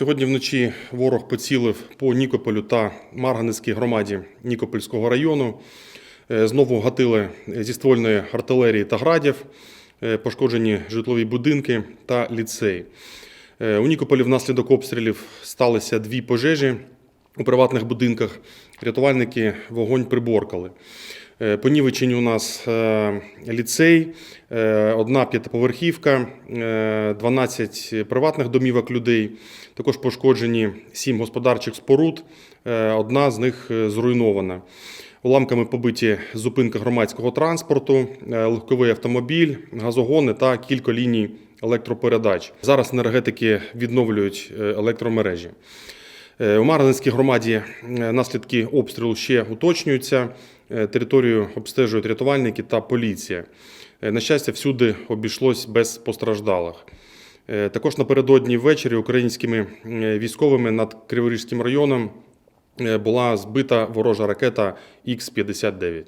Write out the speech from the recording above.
Сьогодні вночі ворог поцілив по Нікополю та Марганецькій громаді Нікопольського району. Е, Знову гатили зі ствольної артилерії та градів, Е, пошкоджені житлові будинки та ліцей. Е, У Нікополі внаслідок обстрілів сталися дві пожежі у приватних будинках. Рятувальники вогонь приборкали. Е, Понівечені у нас е, ліцей, е, одна п'ятиповерхівка, е, 12 приватних домівок людей. Також пошкоджені 7 господарчих споруд, одна з них зруйнована. Уламками побиті зупинка громадського транспорту, легковий автомобіль, газогони та кілька ліній електропередач. Зараз енергетики відновлюють електромережі. Е, У Марганецькій громаді е, наслідки обстрілу ще уточнюються. Е, Територію обстежують рятувальники та поліція. Е, На щастя, всюди обійшлось без постраждалих. Е, Також напередодні ввечері українськими е, військовими над Криворізьким районом е, була збита ворожа ракета Х-59.